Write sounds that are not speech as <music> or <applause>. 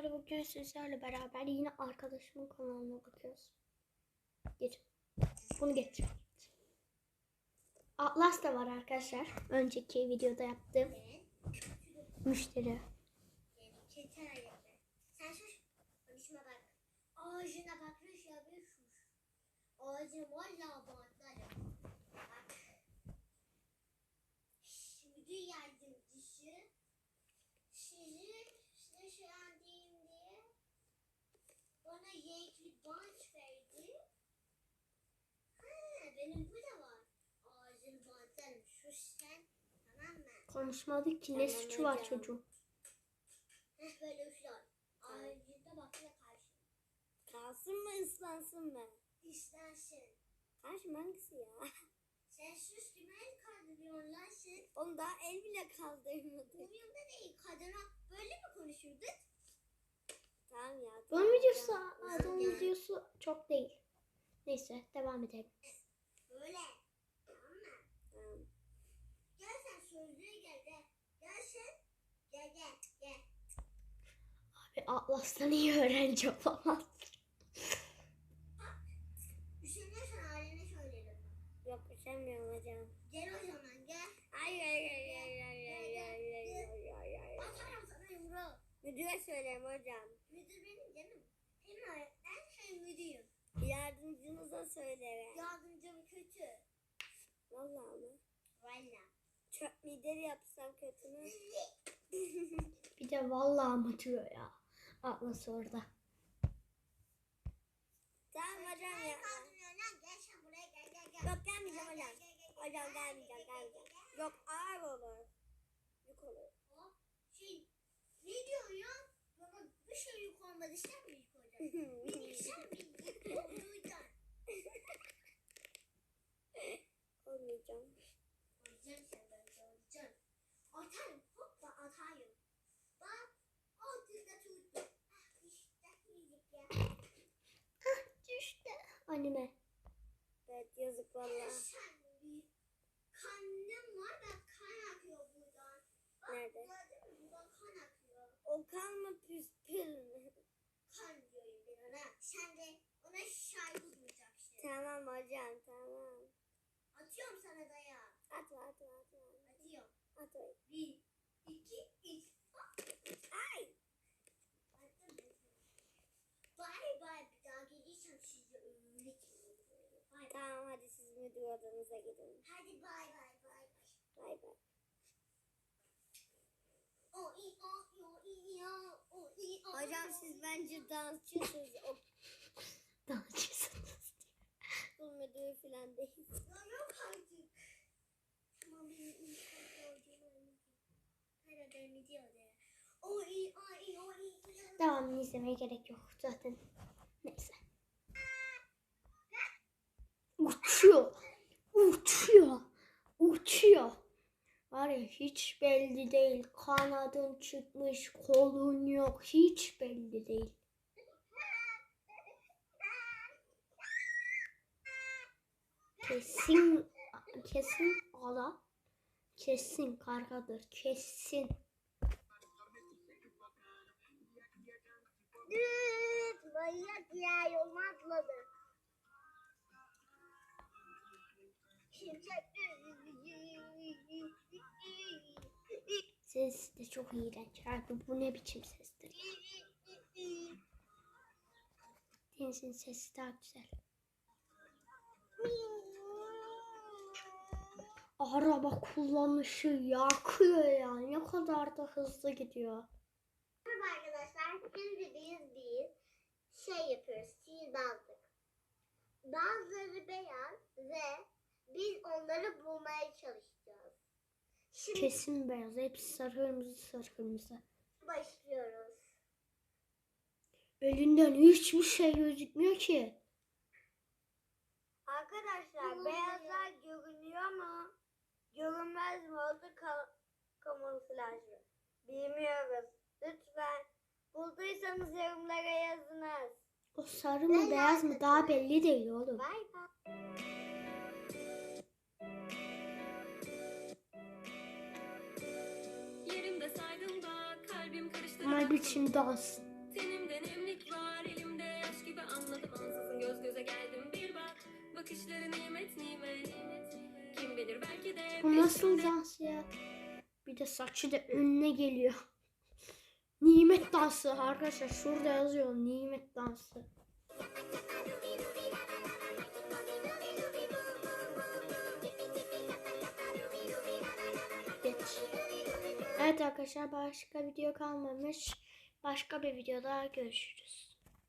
Hadi bugün sizlerle beraber yine arkadaşımın kanalına bakıyoruz. Geç. Bunu geç. Atlas da var arkadaşlar. Önceki videoda yaptığım müşteri. Keçi ayaklı. Sen. Konuşma bak. Ağacına bak. Valla bantlarım. Benim bu da var. Ağacını bantlarım. Sus sen. Tamam mı? Konuşmadık ki ne Tamam suçu var çocuğun. Heh böyle üfler. Ağacında bakla karşı. Kalsın mı ıslansın mı? İstersin. Karşım hangisi ya? <laughs> Sen sus kime el kaldırıyorsun lan sen? Onu daha el bile kaldırmadı. Umurumda değil. Kadına böyle mi konuşurdun? Tamam ya. Bunun videosu, adamın videosu çok değil. Neyse devam edelim. Böyle. Tamam mı? Tamam. Gel sen sözlüğe gel gel. Gel sen. Gel gel gel. Abi Atlas'tan iyi öğrenci olamaz. Üşeniyorsan ailene söylerim. Yok üşenmiyorum hocam. Gel o zaman gel. Ay ay ay ay ay ay ay ay ay ay. Atarım sana yumruğu. Müdüre söyleyeyim hocam. Müdür benim canım. Hem en şey müdürüm. Yardımcınıza söylerim. Yardımcım kötü. Vallahi mı? Valla. Çöp mider yapsam kötü mü? <laughs> Bir de vallahi mı diyor ya. Atlas orada. Tamam hocam ya. Yok gelmeyeceğim Gel, hocam. Hocam gel, gelmeyeceğim gel, gel, gelmeyeceğim. gel, gel. Yok ağır olur. Yük olur. Şey, ne diyorsun ya? Bana bir şey yük olmadı. Sen mi yük olacaksın? <laughs> Minik sen mi yük olacaksın? Olmayacağım. Olacaksın sen bence olacaksın. Atarım. Hoppa atayım. Bak. Altında tuttum. Ah işte iyilik ya. Anime. Evet yazık bir kanım var da kan akıyor buradan. Bak, Nerede? Buradan kan akıyor. O kan mı püspül mü? Kan diyorum ben ona. Sen de ona saygı duyacaksın. Tamam hocam tamam. Atıyorum sana daya. Atma atma atma. Atıyorum. Atma. Bir, Hadi odanıza gidin. Hadi bay bay bay bay. Bay bay. Hocam siz bence dansçısınız. O... dansçısınız diyor. Okul müdürü falan değil. Ya yok artık. Tamam benim ilk Devamını izlemeye gerek yok zaten. Neyse. Uçuyor. Hiç belli değil. Kanadın çıkmış, kolun yok. Hiç belli değil. Kesin kesin ala. Kesin kargadır. Kesin. Düt manyak ya yoluma atladı. Şimşek Ses de çok iğrenç. Abi bu ne biçim sestir? Deniz'in sesi daha güzel. Araba kullanışı yakıyor ya. Ne kadar da hızlı gidiyor. Merhaba arkadaşlar. Şimdi biz biz şey yapıyoruz. Sihirbazlık. Bazıları beyaz ve biz onları bulmaya çalışacağız. Şimdi Kesin beyaz. Hepsi sarı kırmızı sarı kırmızı. başlıyoruz. Önünden hiçbir şey gözükmüyor ki. Arkadaşlar beyazlar görünüyor ama görünmez mi oldu ka- kamuflajlı? Bilmiyoruz. Lütfen bulduysanız yorumlara yazınız. O sarı mı beyaz mı daha belli değil oğlum. Bay bay. Yerimde saydım da kalbim karıştı. Ne biçim dans. Elinde nemlik var elimde yaş gibi anladım ansızın göz göze geldim bir bak Bakışları nimet nimet Kim bilir belki de Bu nasıl dans ya? Bir de saçı da önüne geliyor. <laughs> Nimet dansı arkadaşlar şurada yazıyor nimet dansı. Evet arkadaşlar başka video kalmamış. Başka bir videoda görüşürüz.